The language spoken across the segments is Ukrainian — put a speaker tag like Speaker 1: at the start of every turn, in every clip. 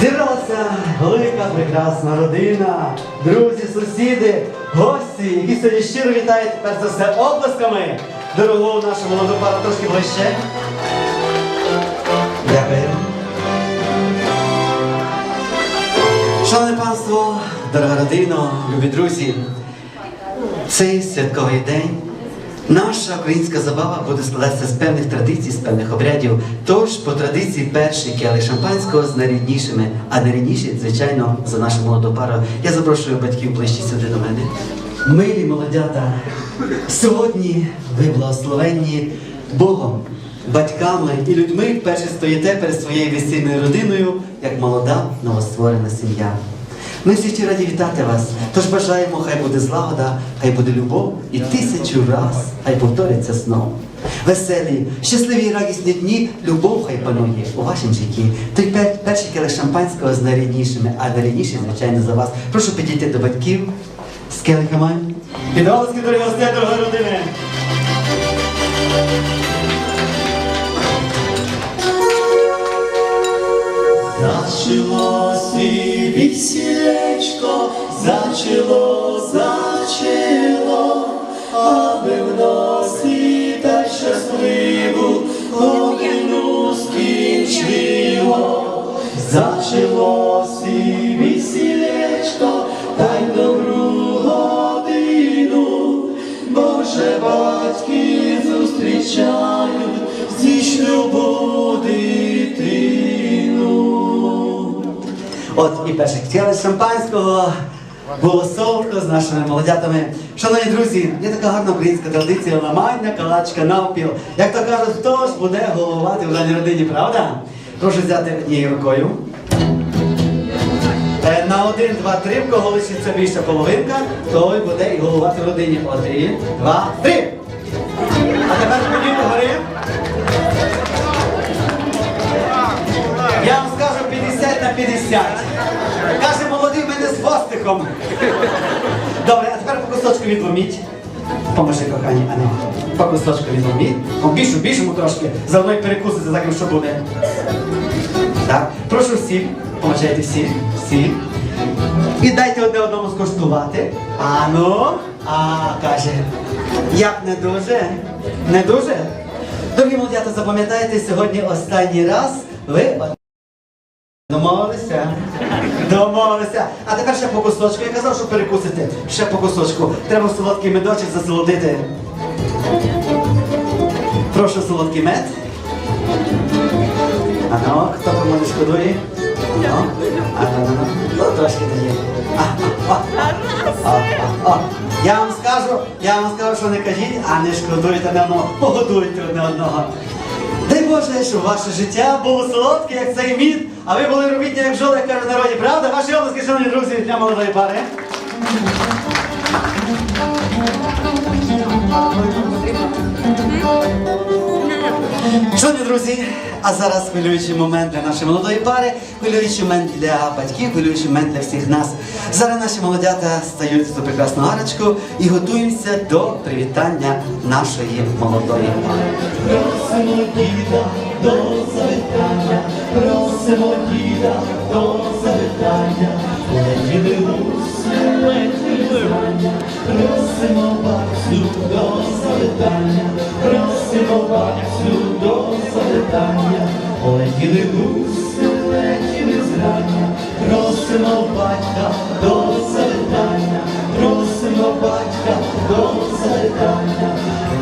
Speaker 1: Зібралася велика прекрасна родина, друзі, сусіди, гості, які сьогодні щиро вітають перш за все оплесками. Дорогу нашу молоду пару трошки ближче. Дякую. Шановне панство, дорога родина, любі друзі, цей святковий день наша українська забава буде складатися з певних традицій, з певних обрядів. Тож, по традиції, перший келих шампанського з найріднішими, а найрідніші, звичайно, за нашу молоду пару. Я запрошую батьків ближче сюди до мене. Милі молодята, сьогодні ви благословенні Богом, батьками і людьми вперше стоїте перед своєю весільною родиною, як молода новостворена сім'я. Ми всі ще раді вітати вас, тож бажаємо, хай буде злагода, хай буде любов і тисячу раз, хай повториться знов. Веселі, щасливі і радісні дні, любов хай панує у вашому житті. Той пер- перший келих шампанського з найріднішими, а найрідніші, звичайно, за вас. Прошу підійти до батьків з келихами. Підолоски, дорогі гості, дорога родини.
Speaker 2: Зачало сі вісілечко, зачало, зачело, аби в носі та щасливу годину скінчило. Зачало
Speaker 1: От і перший келих шампанського було солодко з нашими молодятами. Шановні друзі, є така гарна українська традиція ламання калачка навпіл. Як то кажуть, хто ж буде головувати в даній родині, правда? Прошу взяти однією рукою. Е, На один, два, три, в кого лишиться більша половинка, той буде і головувати в родині. Один, два, три. А тепер ходіть до гори. Я вам скажу 50 на 50. Хвостиком. Добре, а тепер по кусочку відломіть. Поможи, кохані, а ну, по кусочку відломіть. Більшу, більшому трошки. Заодно й перекусити за ким, що буде. Так, прошу всіх, помочайте всіх, всіх. І дайте одне одному скуштувати. А ну, а каже, як не дуже? Не дуже? Дорогі молодята, запам'ятайте, сьогодні останній раз ви Домовилися? Домовилися. А тепер ще по кусочку. Я казав, що перекусити. Ще по кусочку. Треба солодкий медочок засолодити. Прошу солодкий мед. Ано, хто про мене шкодує? Ано, ано, ано. Ну, трошки а. Я вам скажу, я вам скажу, що не кажіть, а не шкодуйте на одного, погодуйте одне одного. Боже, щоб ваше життя було солодке, як цей мід, а ви були робітні, як бджоли, як кажуть в народі, правда? Ваші обласки, шановні друзі, для молодої пари. Шановні друзі, а зараз хвилюючий момент для нашої молодої пари, хвилюючий момент для батьків, хвилюючий момент для всіх нас. Зараз наші молодята стають за прекрасну гарочку і готуємося до привітання нашої молодої пари.
Speaker 2: Просимо діда до завітання, просимо діда до завітання, летіли гуси, летіли зрання, просимо бабцю до завітання, просимо бабцю до завітання, летіли гуси, летіли зрання, просимо батька до завітання, просимо батька до завітання,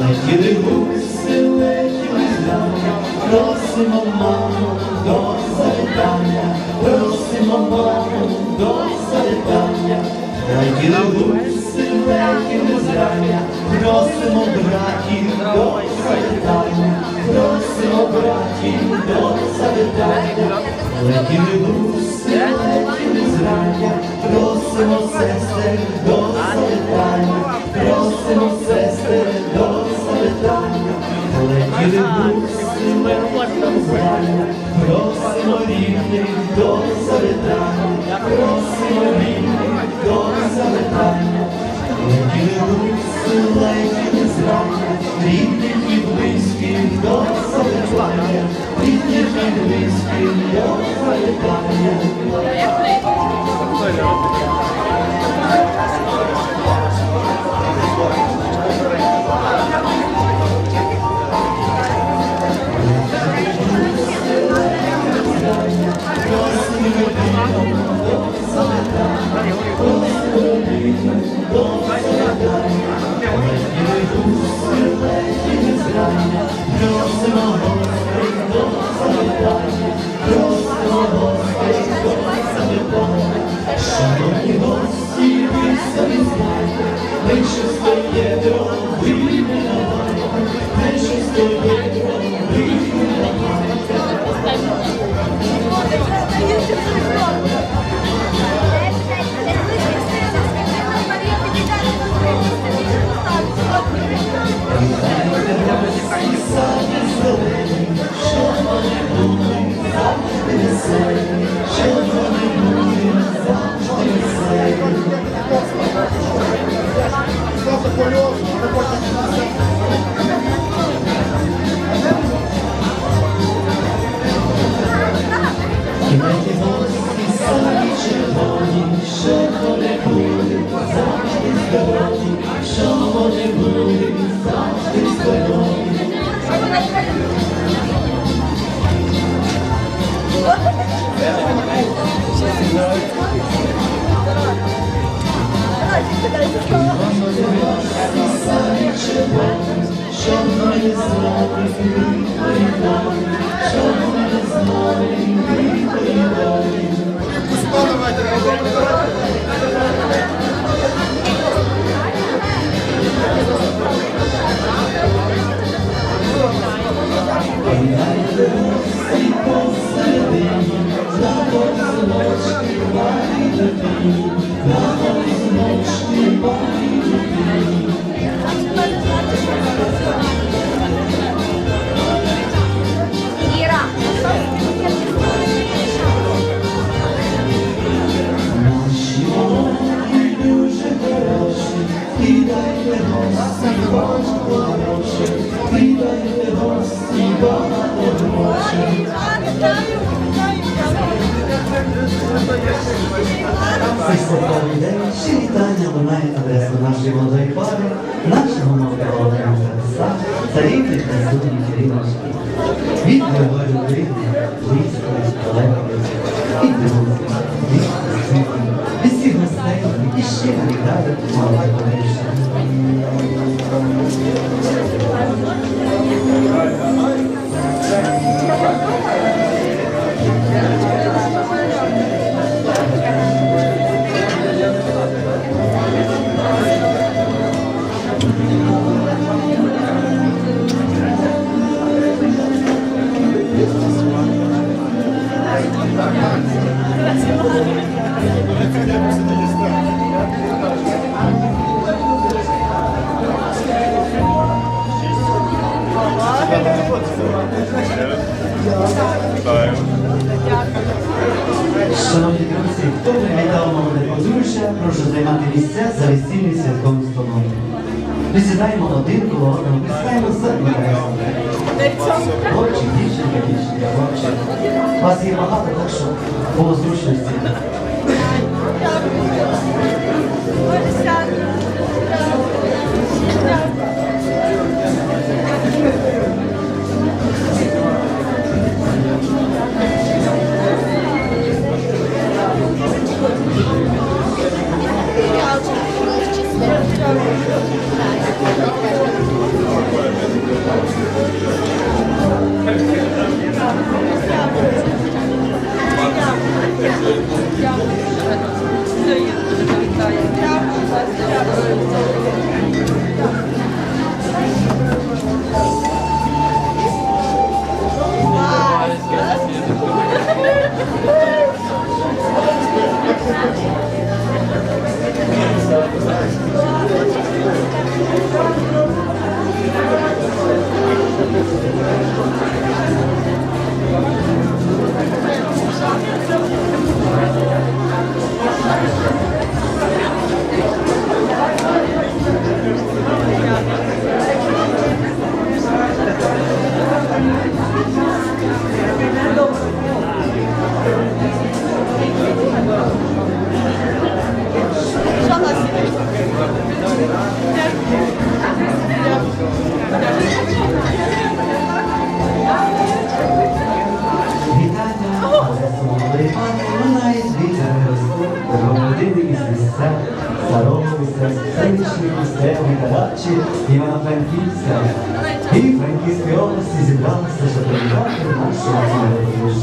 Speaker 2: летіли гуси, летіли зрання, просимо маму до завітання, просимо маму до завітання, летіли гуси, летіли зрання, просимо братів до завітання, просимо братів до завітання, летіли
Speaker 1: Іра.
Speaker 3: Святковий день ще вітання лунає нашої молодої пари, нашого молодого та судні Кирилочки. Від Григорію Григорі, близької, далекої, від друзів, Присідаємо один коло одного, присідаємо за Хлопчик, дівчинка, дівчинка, хлопчик. Вас є багато, так що було зручності.
Speaker 1: Місцеві карачі Івано-Франківська. І в Франківській області зібралися, щоб привітати нашу молодіж.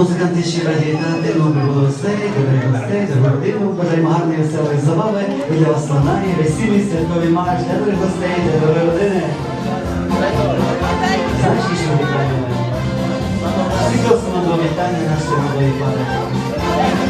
Speaker 1: Музиканти щиро вітати, нових гостей, дорогих гостей, дорогу родину, бажаємо гарної веселої забави. І для вас лунає весільний святковий марш для дорогих гостей, для дорогої родини. Знаєш, що вітання. Всі до вітання нашої молодої пари.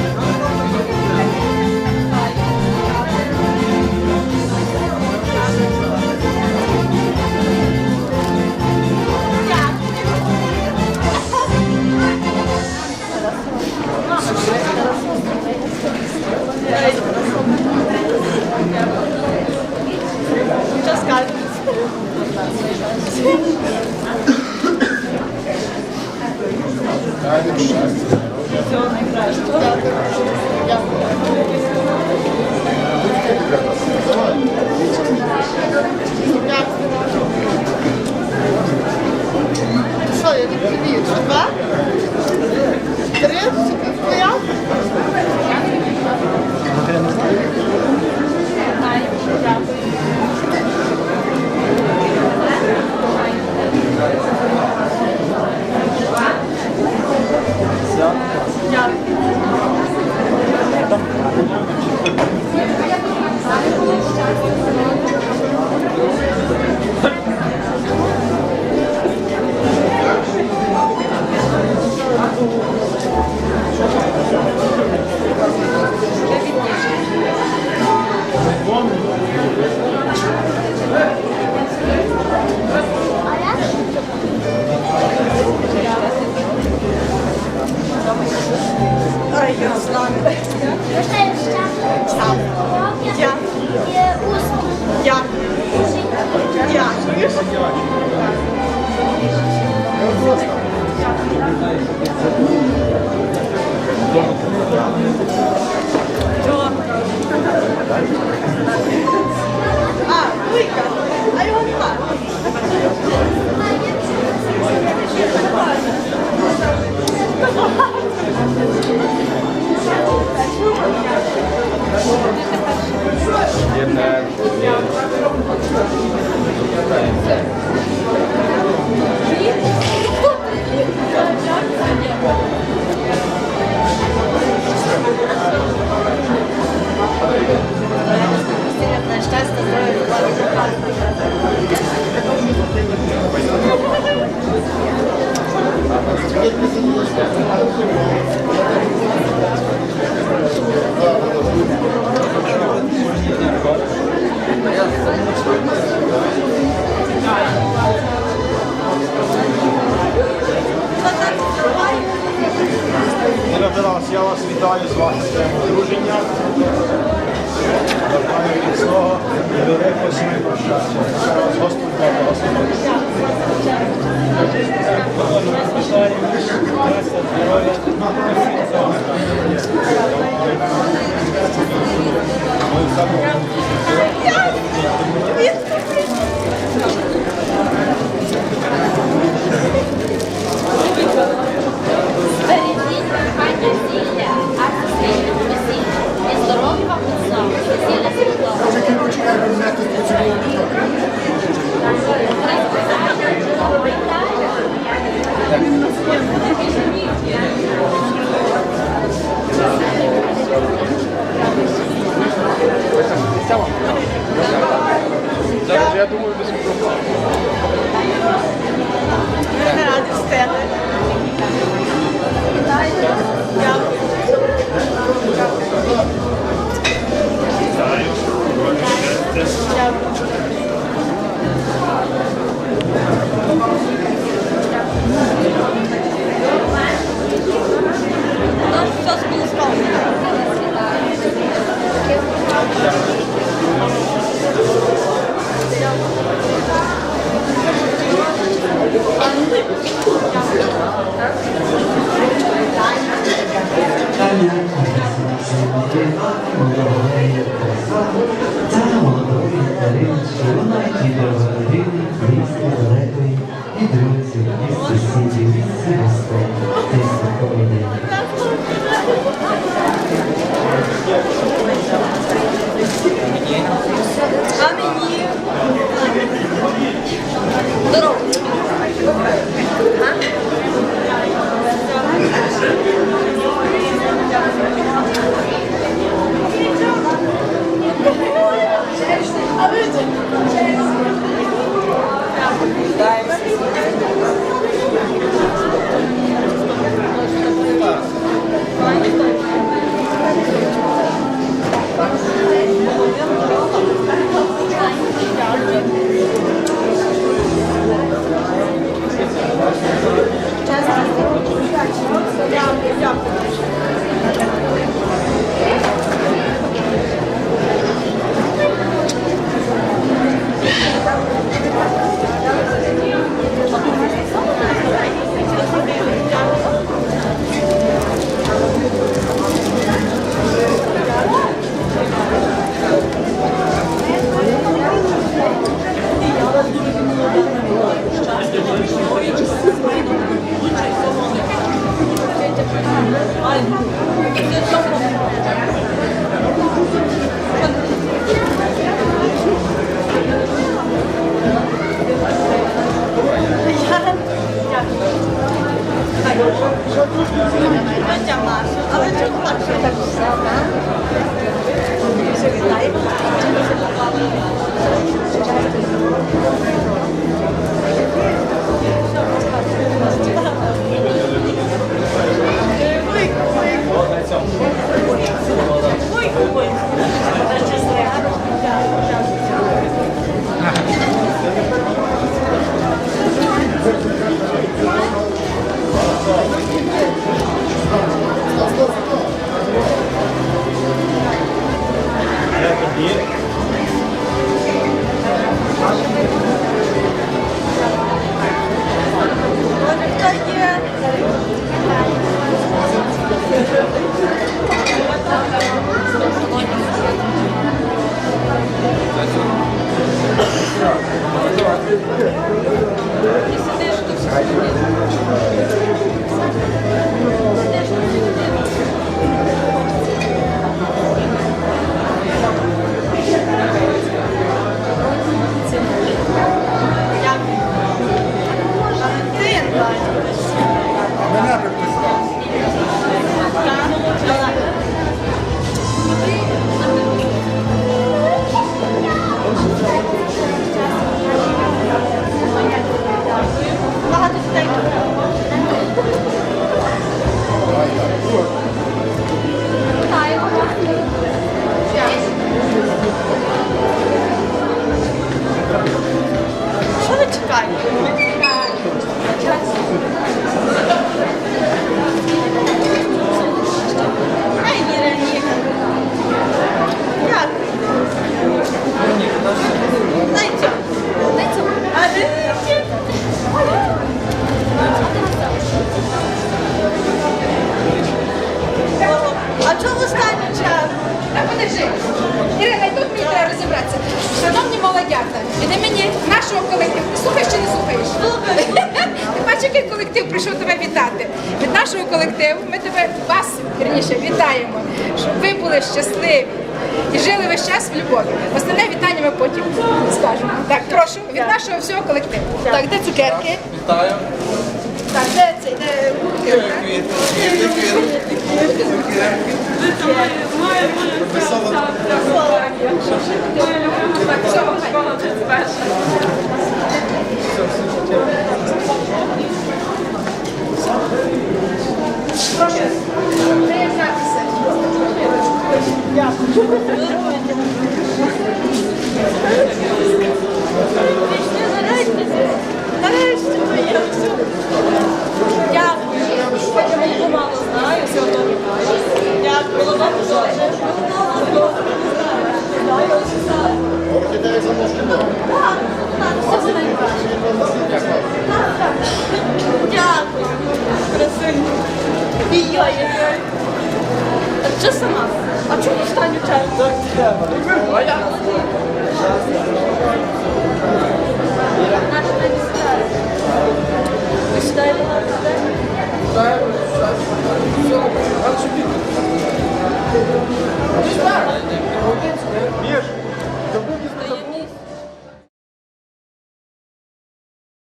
Speaker 3: Дякую. Чого? А, Вика. А його немає. Щастя,
Speaker 4: Thank you. Então, tá bom. Já é і
Speaker 5: жили весь час в любові. Основне вітання ми потім скажемо. Так, прошу, від нашого всього колективу. Так, де цукерки?
Speaker 4: Вітаю.
Speaker 5: Так, де це йде куртки? Прошу, приєднатися.
Speaker 3: Дякую. Красиво. І я, я. Açılsana. Açıl üç tane uçar.
Speaker 4: Öyle. Bir.